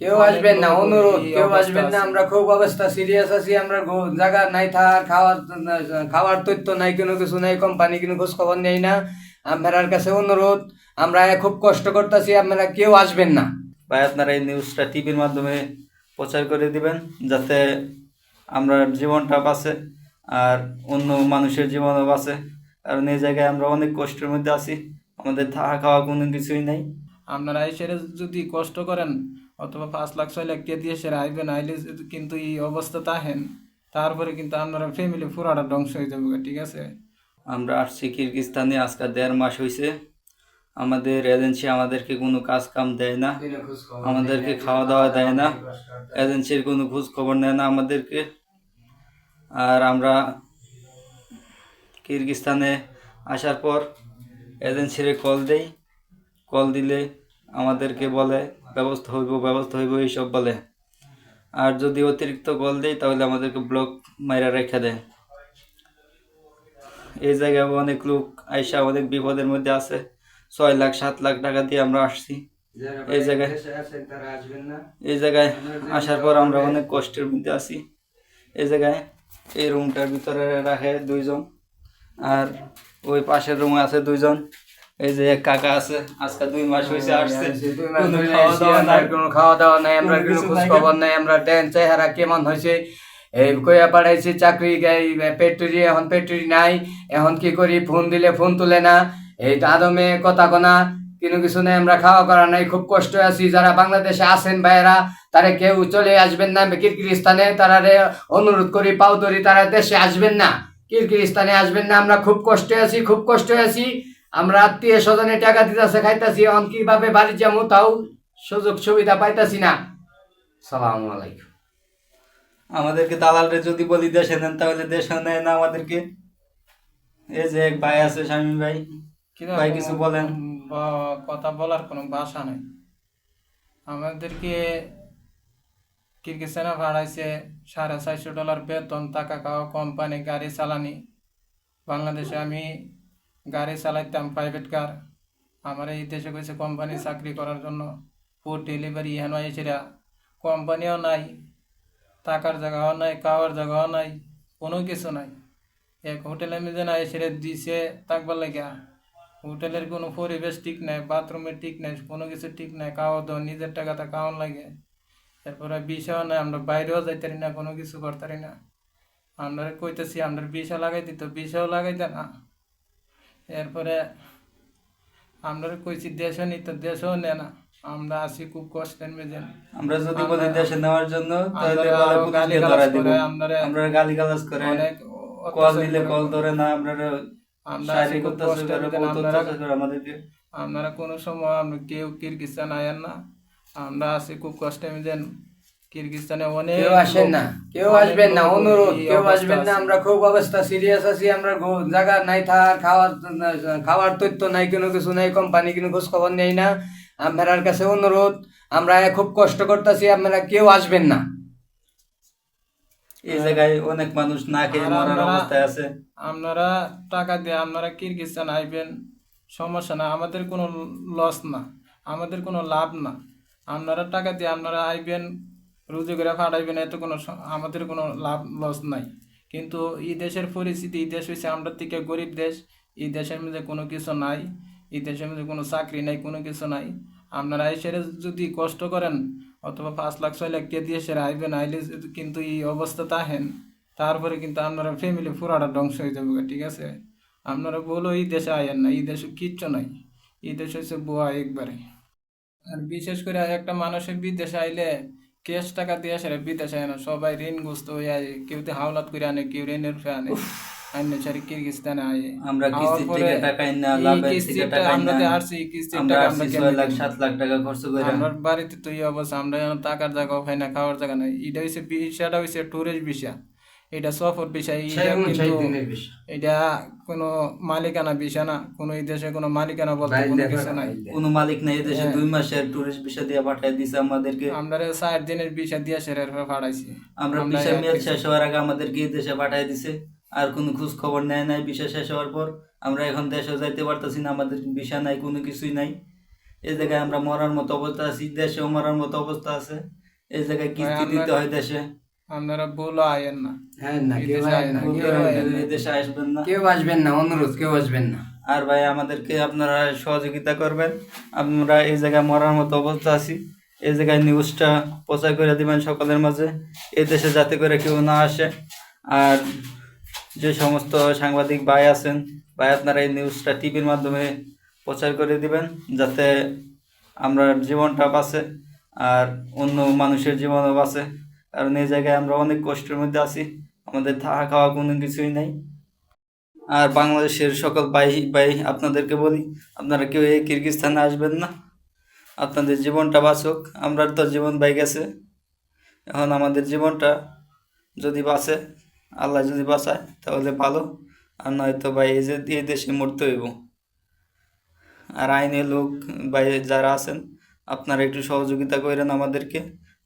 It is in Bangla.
কেউ আসবেন না অনুরোধ কেউ আসবেন না আমরা খুব অবস্থা সিরিয়াস আছি আমরা জায়গা নাই থাকার খাওয়ার খাওয়ার তথ্য নাই কোনো কিছু নাই কোম্পানি কোনো খোঁজ খবর নেই না। আপনার কাছে অনুরোধ আমরা খুব কষ্ট করতেছি আপনারা কেউ আসবেন না। ভাই আপনারা এই নিউজটা টিভির মাধ্যমে প্রচার করে দিবেন যাতে আমরা জীবনটা বাঁচে আর অন্য মানুষের জীবনও বাঁচে। কারণ এই জায়গায় আমরা অনেক কষ্টের মধ্যে আছি আমাদের থাকা খাওয়া কোনো কিছুই নেই। আপনারা এই সেরে যদি কষ্ট করেন অথবা পাঁচ লাখ ছয় লাখ কে দিয়ে সেরে আইবেন আইলে যদি কিন্তু এই অবস্থা আহেন তারপরে কিন্তু আপনারা ফ্যামিলি পুরাটা ধ্বংস হয়ে যাবে ঠিক আছে? আমরা আসছি কিরগিস্তানে আজকে দেড় মাস হয়েছে আমাদের এজেন্সি আমাদেরকে কোনো কাজ কাম দেয় না। আমাদেরকে খাওয়া দাওয়া দেয় না। এজেন্সির কোনো খোঁজ খবর নেয় না আমাদেরকে। আর আমরা কিরগিস্তানে আসার পর এজেন্সিরে কল দেই। কল দিলে আমাদেরকে বলে ব্যবস্থা হইব ব্যবস্থা হইব এইসব বলে। আর যদি অতিরিক্ত কল দেই তাহলে আমাদেরকে ব্লক মাইরা রেখে দেয়। এই জায়গায় অনেক লোক আইসা অনেক বিপদের মধ্যে আছে। ছয় লাখ সাত লাখ টাকা দিয়ে আমরা আসছি। এই জায়গায় এই জায়গায় আসার পর আমরা অনেক কষ্টের মধ্যে আছি। এই জায়গায় এই রুমটার ভিতরে রাখে দুইজন। আর ওই পাশের রুমে আছে দুইজন। এই যে কাকা আছে আজকে দুই মাস হয়েছে আসছে। কোনো ধরে খাওয়া দাওয়া নাই। কোনো খাওয়া দাওয়া নাই আমরা কোনো খোঁজ খবর নাই আমরা ডেন চেহারা কেমন হয়েছে এই কইয়া পাঠাইছি চাকরি এখন নাই এখন কি করি ফোন দিলে ফোন তুলে না। এই আদমে কথা কোনা কোনো কিছু নাই আমরা খাওয়া করা নাই খুব কষ্ট আছি যারা বাংলাদেশে আছেন ভাইয়েরা তারা কেউ চলে আসবেন না কিরগিজস্তানে তারা অনুরোধ করি পাও ধরি তারা দেশে আসবেন না কিরগিজস্তানে আসবেন না আমরা খুব কষ্টে আছি খুব কষ্টে আছি। আমরা আত্মীয় স্বজনে টাকা দিতেছে খাইতাছি এখন কীভাবে বাড়ি যাব তাও সুযোগ সুবিধা পাইতাছি না। সালাম আলাইকুম। আমাদেরকে দালালরে যদি বলি দেশে নেন তাহলে দেশে নেয় না আমাদেরকে? এই যে এক ভাই আছে স্বামী ভাই। ভাই কিছু বলেন। কথা বলার কোনো ভাষা নেই। আমাদেরকে কিরগিস্তানে ভাড়াইছে সাড়ে চারশো ডলার বেতন টাকা খাওয়া কোম্পানি গাড়ি চালানি। বাংলাদেশে আমি গাড়ি চালাইতাম প্রাইভেট কার আমার এই দেশে গেছে কোম্পানি চাকরি করার জন্য। ফুড ডেলিভারি হেন এসেরা কোম্পানিও নাই, থাকার জায়গাও নাই, খাওয়ার জায়গাও নাই, কোনো কিছু নাই। এক হোটেলে মেজে না এসে দিছে থাকবার লাগিয়া। হোটেলের কোনো পরিবেশ ঠিক নাই বাথরুমের ঠিক নাই, কোনো কিছু ঠিক নাই, খাওয়া দাওয়া, নিজের টাকাতে খাওয়ান লাগে। এরপরে বিষও নাই, আমরা বাইরেও যাইতারি না, কোনো কিছু করতারি না। আমরা কইতেছি, আমরা বিষও লাগাই দিত বিষও লাগাইতে না। এরপরে আমরা কইছি দেশও নিত দেশও নেয় না। আমরা আছি খুব কষ্টের মেজেন আমরা যদি বলি দেশে নেওয়ার জন্য তাহলে আমরা বলে দিব। গালি গালাজ করে অনেক কল দিলে কল ধরে না আমরা আমরা শারীরিক অত্যাচার করে মধ্যে বহুত আপনারা- অত্যাচার করে আমাদেরকে। আপনারা কোনো সময় আমরা কেউ কিরগিস্তান আয়েন না। আমরা আছি খুব কষ্টে যেন। কিরগিস্তানে অনেক কেউ আসেন না কেউ আসবেন না অনুরোধ কেউ অবস্থা আসবেন না আমরা খুব অবস্থা সিরিয়াস আছি আমরা জায়গা নাই থাকার খাওয়ার খাওয়ার তথ্য নাই কোনো কিছু নাই কোম্পানি কোনো খোঁজ খবর নেই না আপনার কাছে অনুরোধ আমরা খুব কষ্ট করতেছি আপনারা কেউ আসবেন না। এই জায়গায় অনেক মানুষ না খেয়ে মরার অবস্থায় আছে। আপনারা টাকা দিয়ে আপনারা কিরগিস্তান আইবেন সমস্যা না আমাদের কোনো লস না আমাদের কোনো লাভ না। আপনারা টাকা দিয়ে আপনারা আইবেন রুজি করে ফাটাইবেন এত কোনো আমাদের কোনো লাভ লস নাই। কিন্তু এই দেশের পরিস্থিতি, এই দেশ হচ্ছে আমরা থেকে গরিব দেশ, এই দেশের মধ্যে কোনো কিছু নাই, এই দেশের মধ্যে কোনো চাকরি নাই, কোনো কিছু নাই। আপনারা এসে যদি কষ্ট করেন, অথবা পাঁচ লাখ, ছয় লাখ দিয়ে সেরা আইবেন, আইলে কিন্তু এই অবস্থাতে আহেন তারপরে কিন্তু আপনারা ফ্যামিলি পুরাটা ধ্বংস হয়ে যাবে, ঠিক আছে? আপনারা বলো, এই দেশে আয়েন না, এই দেশে কিচ্ছু নাই। এই দেশ হচ্ছে বোয়া একবারে। আর বিশেষ করে একটা মানুষের বিদেশে আইলে ক্যাশ টাকা দিয়ে বিদেশে সবাই ঋণগ্রস্ত হয়ে আয়। কেউ তো হাওলাত করে আনে কেউ ঋণের ফে আনে। সারি আয়। আমরা কিস্তির থেকে টাকা না লাভের থেকে কিস্তিটা টাকা আমরা তো আরছি কিস্তির টাকা আমরা লাখ লাখ টাকা খরচ করে। আমার বাড়িতে তো এই অবস্থা আমরা টাকার জায়গা হয় না খাওয়ার জায়গা নাই। এটা হইছে বিষয়টা হইছে টুরিস্ট বিষয় এটা সফর বিষয় এটা কিন্তু এটা কোনো মালিকানা বিষয় না কোনো এই দেশে কোনো মালিকানা বলতে কোনো কিছু নাই। কোনো মালিক নেই এই দেশে হ্যাঁ। দুই মাসের টুরিস্ট ভিসা দিয়ে পাঠিয়ে দিছে আমাদেরকে। আমরা ষাট দিনের বিষয় দিয়ে সেরের ফাড়াইছি আমরা ভিসা মেয়াদ শেষ হওয়ার আগে আমাদেরকে এই দেশে পাঠিয়ে দিছে। আর কোনো খোঁজ খবর নেয় নাই ভিসা শেষ হওয়ার পর। আমরা এখন দেশে যাইতে পারতেছি না আমাদের ভিসা নাই কোনো কিছুই নাই। এই জায়গায় আমরা মরার মতো অবস্থা আছি দেশেও মরার মতো অবস্থা আছে। এই জায়গায় কিস্তি দিতে হয় দেশে। আপনারা বলো আয়েন না। হ্যাঁ না কেউ না, ভুল কেউ দেশে আসবেন না। কেউ আসবেন না অনুরোধ কেউ আসবেন না। আর ভাই আমাদেরকে আপনারা সহযোগিতা করবেন। আমরা এই জায়গায় মরার মতো অবস্থা আছি। এই জায়গায় নিউজটা প্রচার করে দিবেন সকলের মাঝে। এই দেশে যাতে করে কেউ না আসে। আর যে সমস্ত সাংবাদিক ভাই আছেন ভাই আপনারা এই নিউজটা টিভির মাধ্যমে প্রচার করে দিবেন যাতে আমরা জীবনটা বাঁচে আর অন্য মানুষের জীবনও বাঁচে। কারণ এই জায়গায় আমরা অনেক কষ্টের মধ্যে আছি। আমাদের থাকা খাওয়া কোনো কিছুই নেই। আর বাংলাদেশের সকল ভাই ভাই আপনাদেরকে বলি, আপনারা কেউ এই কিরগিস্তানে আসবেন না। আপনাদের জীবনটা বাঁচুক। আমরা তো জীবন বাই গেছে। এখন আমাদের জীবনটা যদি বাঁচে, আল্লাহ যদি বাঁচায়, তাহলে ভালো। আর নয়তো ভাই এই যে, এই দেশে মরতে হইব। আর আইনের লোক ভাই যারা আছেন, আপনারা একটু সহযোগিতা করেন আমাদেরকে।